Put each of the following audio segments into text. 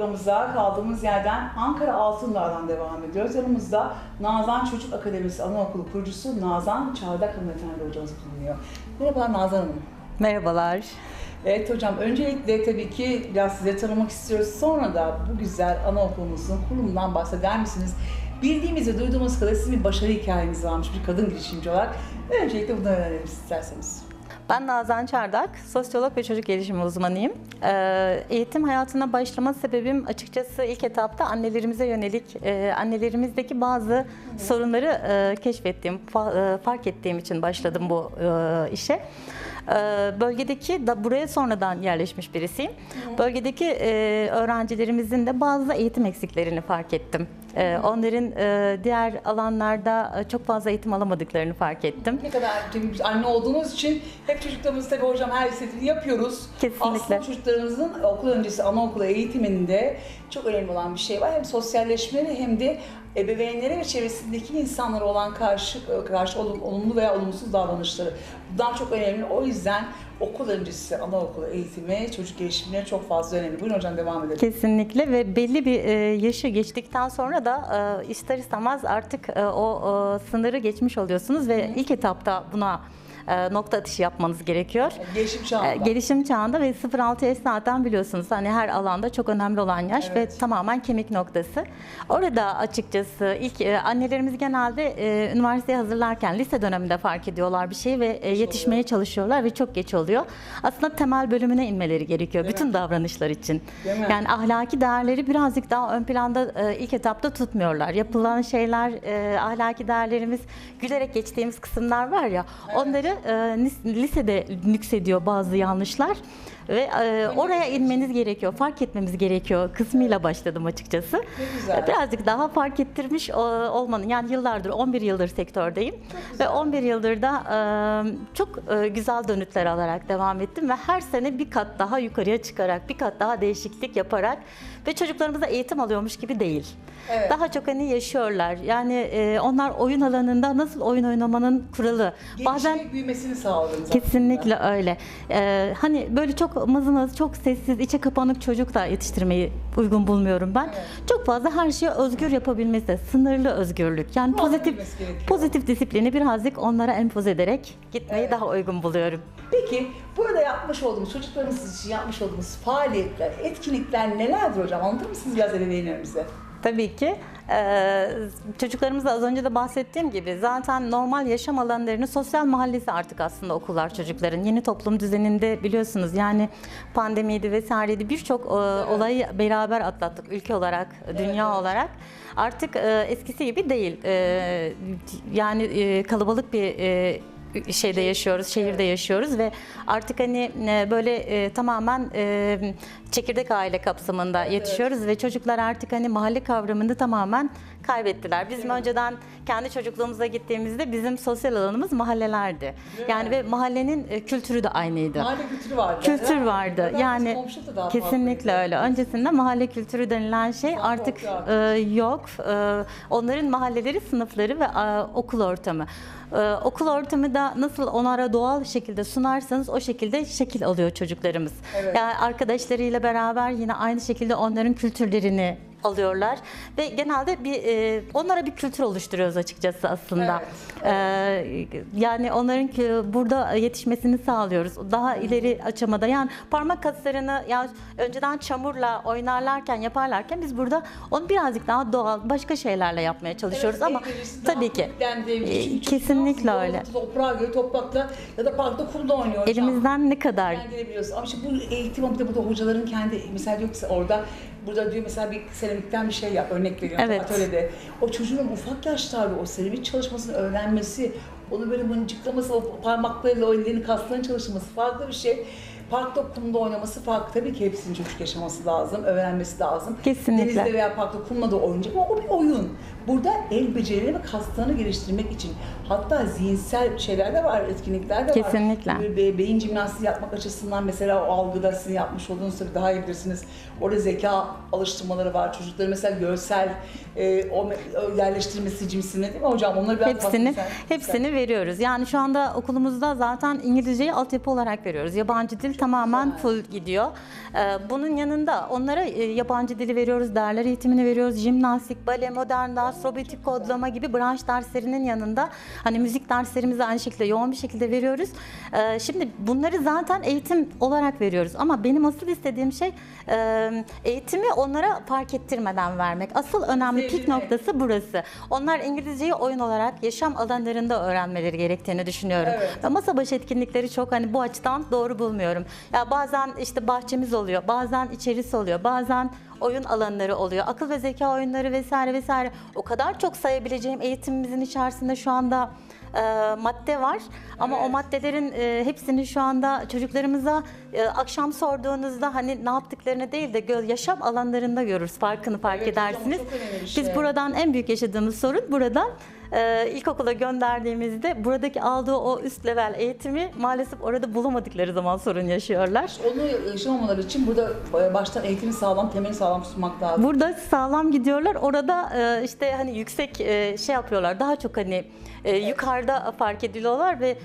programımıza kaldığımız yerden Ankara Altındağ'dan devam ediyoruz. Yanımızda Nazan Çocuk Akademisi Anaokulu kurucusu Nazan Çardak Hanımefendi hocamız bulunuyor. Merhaba Nazan Hanım. Merhabalar. Evet hocam öncelikle tabii ki biraz size tanımak istiyoruz. Sonra da bu güzel anaokulumuzun kurulumundan bahseder misiniz? Bildiğimiz ve duyduğumuz kadar sizin bir başarı hikayeniz varmış bir kadın girişimci olarak. Öncelikle bundan öğrenelim isterseniz. Ben Nazan Çardak, sosyolog ve çocuk gelişimi uzmanıyım. Ee, eğitim hayatına başlama sebebim açıkçası ilk etapta annelerimize yönelik, e, annelerimizdeki bazı sorunları e, keşfettiğim, e, fark ettiğim için başladım bu işe. Ee, Bölgedeki, da buraya sonradan yerleşmiş birisiyim. Bölgedeki e, öğrencilerimizin de bazı eğitim eksiklerini fark ettim. Ee, Onların e, diğer alanlarda e, çok fazla eğitim alamadıklarını fark ettim. Ne kadar tabii anne olduğumuz için hep çocuklarımız tabii hocam her istediğini yapıyoruz. Kesinlikle. Aslında çocuklarımızın okul öncesi anaokulu eğitiminde çok önemli olan bir şey var. Hem sosyalleşmeleri hem de ebeveynlere ve çevresindeki insanlara olan karşı karşı olum- olumlu veya olumsuz davranışları. Bundan çok önemli. O yüzden okul öncesi anaokulu eğitimi çocuk gelişimine çok fazla önemli. Buyurun hocam devam edelim. Kesinlikle ve belli bir e, yaşı geçtikten sonra da e, ister istemez artık e, o sınırı geçmiş oluyorsunuz ve ilk etapta buna e, nokta atışı yapmanız gerekiyor. Gelişim E, çağında. Gelişim çağında ve 0-6 yaş zaten biliyorsunuz hani her alanda çok önemli olan yaş Evet. ve tamamen kemik noktası. Orada açıkçası ilk e, annelerimiz genelde e, üniversiteye hazırlarken lise döneminde fark ediyorlar bir şeyi ve e, yetişmeye çalışıyorlar ve çok geç oluyor. Aslında temel bölümüne inmeleri gerekiyor Değil mi? bütün davranışlar için. Mi? Yani ahlaki değerleri birazcık daha ön planda e, ilk etapta tutmuyorlar. Yapılan şeyler, e, ahlaki değerlerimiz gülerek geçtiğimiz kısımlar var ya. Onları e, lis- lisede nüksediyor bazı yanlışlar ve e, oraya inmeniz gerekiyor, fark etmemiz gerekiyor kısmıyla başladım açıkçası. E, Birazcık daha fark ettirmiş o- olmanın yani yıllardır 11 yıldır sektördeyim ve 11 yıldır da e, çok e, güzel dönütler alarak devam ettim ve her sene bir kat daha yukarıya çıkarak bir kat daha değişiklik yaparak ve çocuklarımıza eğitim alıyormuş gibi değil. Evet. Daha çok hani yaşıyorlar. Yani e, onlar oyun alanında nasıl oyun oynamanın kuralı. Bazen Gelişmek büyümesini sağladınız. Kesinlikle öyle. Ee, hani böyle çok mızımız, çok sessiz, içe kapanık çocuk da yetiştirmeyi uygun bulmuyorum ben. Evet. Çok fazla her şeyi özgür yapabilmesi, sınırlı özgürlük. Yani Muhakkak pozitif pozitif disiplini birazcık onlara empoze ederek gitmeyi Evet. daha uygun buluyorum. Peki burada yapmış olduğumuz, çocuklarımız için yapmış olduğumuz faaliyetler, etkinlikler nelerdir hocam? Anlatır mısınız biraz ebeveynlerimize? Tabii ki. Ee, çocuklarımızla az önce de bahsettiğim gibi zaten normal yaşam alanlarını sosyal mahallesi artık aslında okullar çocukların. Yeni toplum düzeninde biliyorsunuz yani pandemiydi vesaireydi birçok e, olayı beraber atlattık ülke olarak, dünya evet. olarak. Artık e, eskisi gibi değil. E, yani e, kalabalık bir e, şeyde yaşıyoruz, şehirde yaşıyoruz ve artık hani e, böyle e, tamamen e, çekirdek aile kapsamında yetişiyoruz ve çocuklar artık hani mahalle kavramını tamamen kaybettiler. Bizim önceden kendi çocukluğumuza gittiğimizde bizim sosyal alanımız mahallelerdi. Yani ve mahallenin e, kültürü de aynıydı. Mahalle kültürü vardı. Kültür vardı. bizim Yani komşu da daha kesinlikle fazlaydı. öyle. Öncesinde mahalle kültürü denilen şey Ufak artık e, yok. E, onların mahalleleri, sınıfları ve e, okul ortamı. E, okul ortamı da nasıl onlara doğal şekilde sunarsanız o şekilde şekil alıyor çocuklarımız. Evet. Yani arkadaşlarıyla beraber yine aynı şekilde onların kültürlerini alıyorlar ve genelde bir e, onlara bir kültür oluşturuyoruz açıkçası aslında. E, yani onların ki burada yetişmesini sağlıyoruz. Daha ileri aşamada yani parmak kaslarını ya önceden çamurla oynarlarken yaparlarken biz burada onu birazcık daha doğal başka şeylerle yapmaya çalışıyoruz Evet, ama tabii ki e, kesinlikle öyle. Toprağa göre toprakla ya da parkta kumda oynuyor. Elimizden ne kadar. Ama işte bu eğitim burada hocaların kendi mesela ki orada burada diyor mesela bir seramikten bir şey yap örnek veriyorum Evet. atölyede. O çocuğun ufak yaşlarda o seramik çalışmasını öğrenmesi, onu böyle mıncıklaması, o parmaklarıyla o ellerini kaslarını çalışması farklı bir şey. Parkta kumda oynaması farklı. Tabii ki hepsinin çocuk yaşaması lazım, öğrenmesi lazım. Kesinlikle. Denizde veya parkta kumla da oynayacak ama o bir oyun. Burada el becerileri ve kaslarını geliştirmek için hatta zihinsel şeyler de var, etkinlikler de var. Kesinlikle. Böyle be- beyin jimnastiği yapmak açısından mesela o algıda sizin yapmış olduğunuz tabii daha iyi bilirsiniz. Orada zeka alıştırmaları var. Çocukları mesela görsel e, o, me- o yerleştirmesi cimsine değil mi hocam? Onları biraz Hepsini sen. hepsini veriyoruz. Yani şu anda okulumuzda zaten İngilizceyi altyapı olarak veriyoruz. Yabancı dil tamamen güzel. full gidiyor. Ee, Bunun yanında onlara e, yabancı dili veriyoruz, değerler eğitimini veriyoruz. Jimnastik, bale, modern dans, robotik kodlama gibi branş derslerinin yanında hani müzik derslerimizi aynı şekilde yoğun bir şekilde veriyoruz. Ee, Şimdi bunları zaten eğitim olarak veriyoruz ama benim asıl istediğim şey e, eğitimi onlara fark ettirmeden vermek. Asıl önemli pik noktası burası. Onlar İngilizceyi oyun olarak yaşam alanlarında öğrenmeleri gerektiğini düşünüyorum. Evet. Ve masa başı etkinlikleri çok hani bu açıdan doğru bulmuyorum. Ya bazen işte bahçemiz oluyor, bazen içerisi oluyor, bazen oyun alanları oluyor. Akıl ve zeka oyunları vesaire vesaire. O kadar çok sayabileceğim eğitimimizin içerisinde şu anda e, madde var. Ama o Evet. maddelerin e, hepsini şu anda çocuklarımıza e, akşam sorduğunuzda hani ne yaptıklarını değil de gö- yaşam alanlarında görürüz. Farkını fark Evet hocam, o edersiniz. önemli bir şey. Biz buradan en büyük yaşadığımız sorun buradan e, ilkokula gönderdiğimizde buradaki aldığı o üst level eğitimi maalesef orada bulamadıkları zaman sorun yaşıyorlar. Onu yaşamamaları için burada e, baştan eğitimi sağlam, temeli sağlam tutmak lazım. Burada sağlam gidiyorlar. Orada e, işte hani yüksek e, şey yapıyorlar. Daha çok hani e, yukarıda fark ediliyorlar ve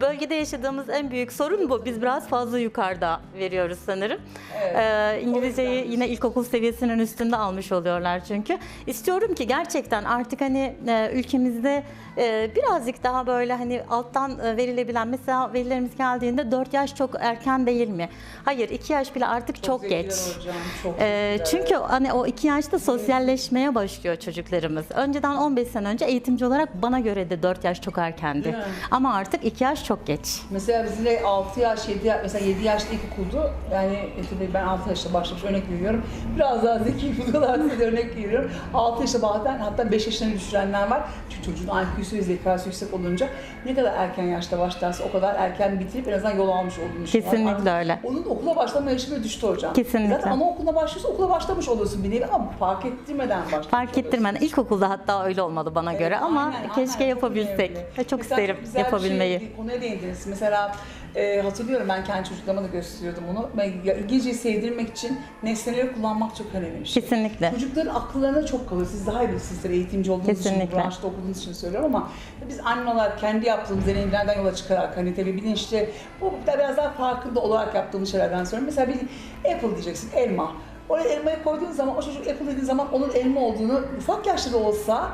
bölgede yaşadığımız en büyük sorun bu. Biz biraz fazla yukarıda veriyoruz sanırım. Evet. E, İngilizceyi yine ilkokul seviyesinin üstünde almış oluyorlar çünkü. İstiyorum ki gerçekten artık hani e, ülkemizde e, birazcık daha böyle hani alttan e, verilebilen mesela velilerimiz geldiğinde 4 yaş çok erken değil mi? Hayır 2 yaş bile artık çok, zekiler geç. Hocam, çok zekiler. çünkü hani o iki yaşta sosyalleşmeye başlıyor çocuklarımız. Önceden 15 sene önce eğitimci olarak bana göre de 4 yaş çok erkendi. Ama artık 2 yaş çok geç. Mesela bizde 6 yaş, 7 yaş, mesela 7 yaşta ilkokuldu. Yani e, tabii ben 6 yaşta başlamış örnek veriyorum. Biraz daha zeki buluyorlar size örnek veriyorum. 6 yaşta bazen hatta 5 yaşına düşürenler var. Çünkü çocuğun IQ'su ve zekası yüksek olunca ne kadar erken yaşta başlarsa o kadar erken bitirip en azından yol almış olduğunu. Kesinlikle Artık öyle. Onun okula başlama yaşı böyle düştü hocam. Kesinlikle. Zaten anaokuluna başlıyorsa okula başlamış oluyorsun bir nevi ama fark ettirmeden başlamış Fark ettirmeden ilkokulda hatta öyle olmadı bana göre Evet, ama aynen, keşke aynen. Yapabilsek. önemli. Çok Mesela isterim güzel bir yapabilmeyi. Şey, bir konuya değindiniz. Mesela e, hatırlıyorum ben kendi çocuklarıma da gösteriyordum onu. İngilizceyi sevdirmek için nesneleri kullanmak çok önemli bir şey. Kesinlikle. Çocukların akıllarına çok kalıyor. Siz daha iyi bilirsiniz eğitimci olduğunuz için, Kesinlikle. bu branşta okuduğunuz için söylüyorum ama biz anne olarak kendi yaptığımız deneyimlerden yola çıkarak hani tabii bilinçli, bu biraz daha farkında olarak yaptığımız şeylerden sonra mesela bir apple diyeceksin, elma. Oraya elmayı koyduğun zaman o çocuk apple dediğin zaman onun elma olduğunu ufak yaşta da olsa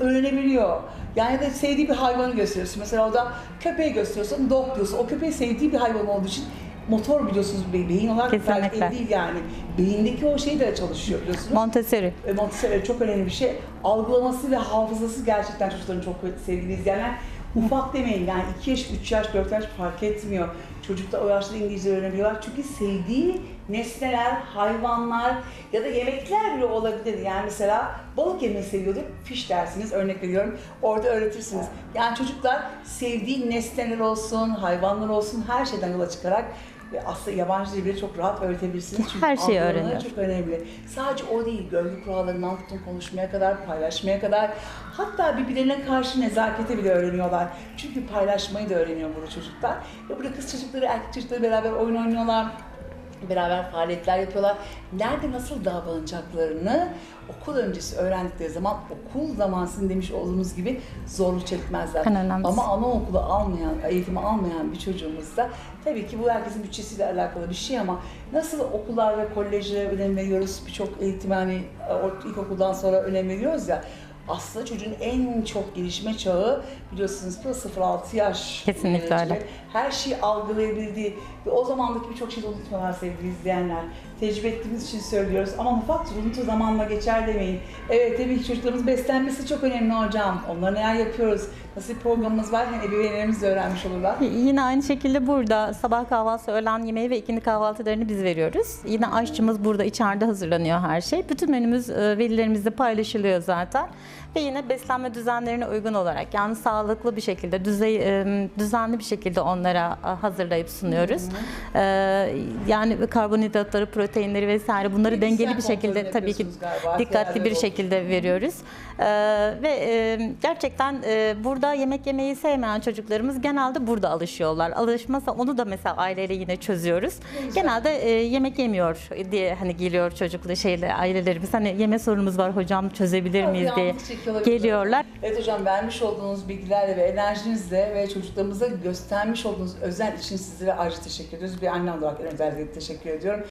öğrenebiliyor. Yani de sevdiği bir hayvanı gösteriyorsun. Mesela o da köpeği gösteriyorsun, dog diyorsun. O köpeği sevdiği bir hayvan olduğu için motor biliyorsunuz be- beyin olarak Kesinlikle. el değil yani. Beyindeki o şey de çalışıyor biliyorsunuz. Montessori. E, Montessori çok önemli bir şey. Algılaması ve hafızası gerçekten çocukların çok sevgili izleyenler. Ufak demeyin yani 2 yaş, 3 yaş, 4 yaş fark etmiyor. Çocuklar o yaşta İngilizce öğrenebiliyorlar. Çünkü sevdiği nesneler, hayvanlar ya da yemekler bile olabilir. Yani mesela balık yemeyi seviyordur. Fiş dersiniz örnek veriyorum. Orada öğretirsiniz. Yani çocuklar sevdiği nesneler olsun, hayvanlar olsun her şeyden yola çıkarak aslında yabancı bile çok rahat öğretebilirsiniz. Çünkü Her şeyi öğreniyor. çok önemli. Sadece o değil, görgü kurallarından tutun konuşmaya kadar, paylaşmaya kadar, hatta birbirlerine karşı nezaketi bile öğreniyorlar. Çünkü paylaşmayı da öğreniyor burada çocuklar. Ve burada kız çocukları, erkek çocukları beraber oyun oynuyorlar. Beraber faaliyetler yapıyorlar. Nerede nasıl davranacaklarını okul öncesi öğrendikleri zaman okul zaman sizin demiş olduğunuz gibi zorluk çekmezler. En önemlisi. Ama anaokulu almayan, eğitimi almayan bir çocuğumuzda tabii ki bu herkesin bütçesiyle alakalı bir şey ama nasıl okullar ve kolejlere önem veriyoruz, birçok eğitim hani or- ilkokuldan sonra önem veriyoruz ya aslında çocuğun en çok gelişme çağı biliyorsunuz bu 0-6 yaş. Kesinlikle e, öyle. Her şeyi algılayabildiği ve o zamandaki birçok şeyi de unutmuyorlar sevgili izleyenler. Tecrübe ettiğimiz için söylüyoruz ama ufak unuttu zamanla geçer demeyin. Evet tabii ki çocuklarımız beslenmesi çok önemli hocam. Onlara neler yapıyoruz? Nasıl bir programımız var? Hem ebeveynlerimiz de öğrenmiş olurlar. Yine aynı şekilde burada sabah kahvaltısı, öğlen yemeği ve ikindi kahvaltılarını biz veriyoruz. Yine aşçımız burada içeride hazırlanıyor her şey. Bütün menümüz e, velilerimizle paylaşılıyor zaten. Ve yine beslenme düzenlerine uygun olarak yani sağlıklı bir şekilde, düzey, e, düzenli bir şekilde onlara hazırlayıp sunuyoruz. Ee, yani karbonhidratları, proteinleri vesaire bunları Diyetisyen dengeli bir şekilde tabii ki galiba, dikkatli bir değerleri şekilde veriyoruz. Ee, ve e, gerçekten e, burada yemek yemeyi sevmeyen çocuklarımız genelde burada alışıyorlar. Alışmasa onu da mesela aileyle yine çözüyoruz. Genelde e, yemek yemiyor diye hani geliyor çocuklu şeyle ailelerimiz hani yeme sorunumuz var hocam çözebilir miyiz diye geliyorlar. Evet hocam vermiş olduğunuz bilgilerle ve enerjinizle ve çocuklarımıza göstermiş olduğunuz özen için sizlere ayrıca teşekkür ediyoruz. Bir anne olarak özellikle teşekkür ediyorum.